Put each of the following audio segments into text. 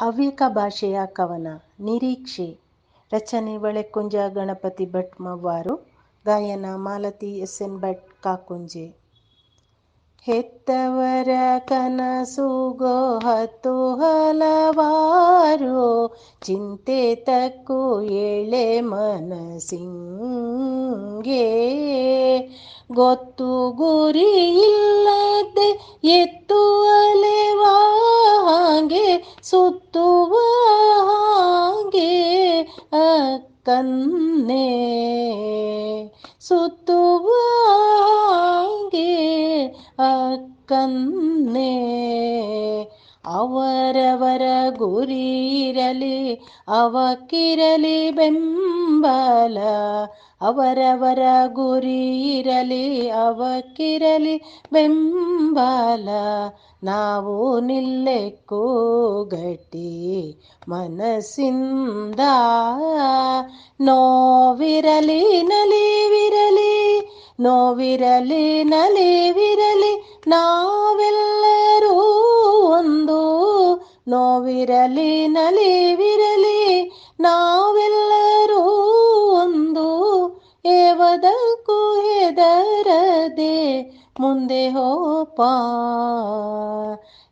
ಹವ್ಯಕ ಭಾಷೆಯ ಕವನ, ನಿರೀಕ್ಷೆ. ರಚನೆ ಬಳೆಕುಂಜ ಗಣಪತಿ ಭಟ್ ಮವ್ವಾರು, ಗಾಯನ ಮಾಲತಿ ಎಸ್ ಎನ್ ಭಟ್ ಕಾಕುಂಜೆ. ಹೆತ್ತವರ ಕನಸುಗೋ ಹತ್ತು ಹಲವಾರು, ಚಿಂತೆ ತಕ್ಕು ಎಳೆ ಮನಸಿಂಗೆ ಗೊತ್ತು ಗುರಿ ಇಲ್ಲದೆ ಎತ್ತು ಅಕ್ಕನ್ನೇ ಸುತ್ತುವ ಹಾಗೆ ಅಕ್ಕನ್ನೇ ಅವರವರ ಗುರಿ ಇರಲಿ ಅವಕ್ಕಿರಲಿ ಬೆಂಬಲ. ಅವರವರ ಗುರಿ ಇರಲಿ ಅವಕ್ಕಿರಲಿ ಬೆಂಬಲ. ನಾವು ನಿಲ್ಲೆಕ್ಕೂ ಗಟ್ಟಿ ಮನಸ್ಸಿಂದ. ನೋವಿರಲಿ ನಲಿವಿರಲಿ ನೋವಿರಲಿ ನಲಿವಿರಲಿ. ನೋವಿರಲಿ, ನಲಿವಿರಲಿ, ನಾವೆಲ್ಲರೂ ಒಂದು. ಏವದಕ್ಕೂ ಹೆದರದೆ ಮುಂದೆ ಹೋಪ.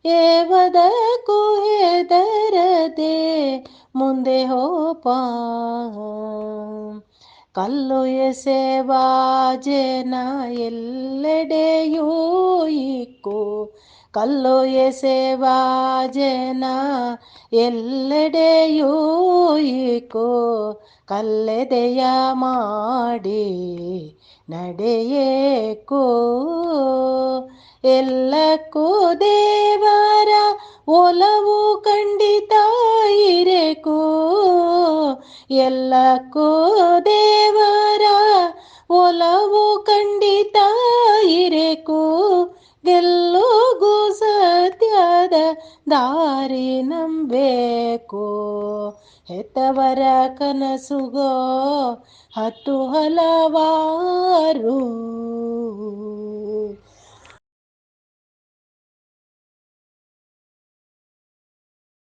ಏವದಕ್ಕೂ ಹೆದರದೆ ಮುಂದೆ ಹೋಪ. ಕಲ್ಲು ಎಸೆವಾ ಜನ ಎಲ್ಲೆಡೆಯೂ ಇಕ್ಕು. ಕಲ್ಲು ಎಸೆವಾ ಜನ ಎಲ್ಲೆಡೆಯೂ ಇಕ್ಕು ಕಲ್ಲೆದೆಯ ಮಾಡಿ ನಡೆಯೇಕು ಎಲ್ಲಕ್ಕೂ ದೇವರ ಒಲವು ಖಂಡಿತ ಇರೇಕು ಎಲ್ಲಕ್ಕೂ ದೇವರ ಒಲವು ಖಂಡಿತ ದಾರಿ ನಂಬಬೇಕು. ಹೆತ್ತವರ ಕನಸುಗೋ ಹತ್ತು ಹಲವಾರು.